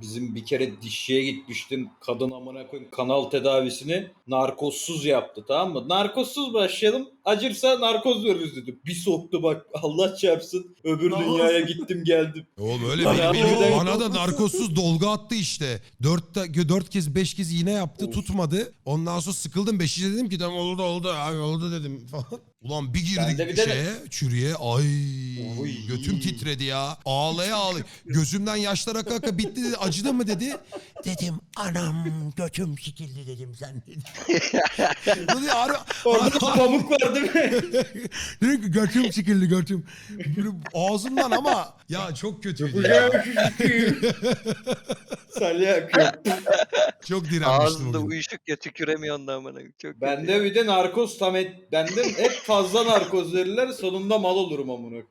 bizim bir kere dişçiye gitmiştim. Kadın amına koyayım kanal tedavisini narkozsuz yaptı tamam mı? Narkozsuz başlayalım. Acırsa narkoz veririz dedim. Bir soktu bak Allah çarpsın. Öbür Narkoz. dünyaya gittim geldim. Oğlum öyle benim- bu- bana da narkozsuz dolgu attı işte. Dört, da- dört kez beş kez iğne yaptı Of. tutmadı. Ondan sonra sıkıldım. Beşinci dedim ki tamam oldu oldu abi oldu dedim falan. Ulan bir girdik bir de- şeye çürüye ay Oy. götüm titredi ya. Ağlaya ağlaya. Gözümden yaşlar aka aka bitti dedi. Acıdı mı dedi. Dedim anam götüm sikildi dedim sen. Dedi, ara, Orada pamuk var değil mi? Dedim ki götüm sikildi götüm. Böyle ağzımdan ama ya çok kötüydü. Ya. şu şeyi. Salya akıyor. Çok direnmiştim Ağzında o gün. uyuşuk ya tüküremiyorsun da amına. Çok Bende bir de narkoz tam et. Bende hep fazla narkoz verirler sonunda mal olurum amına.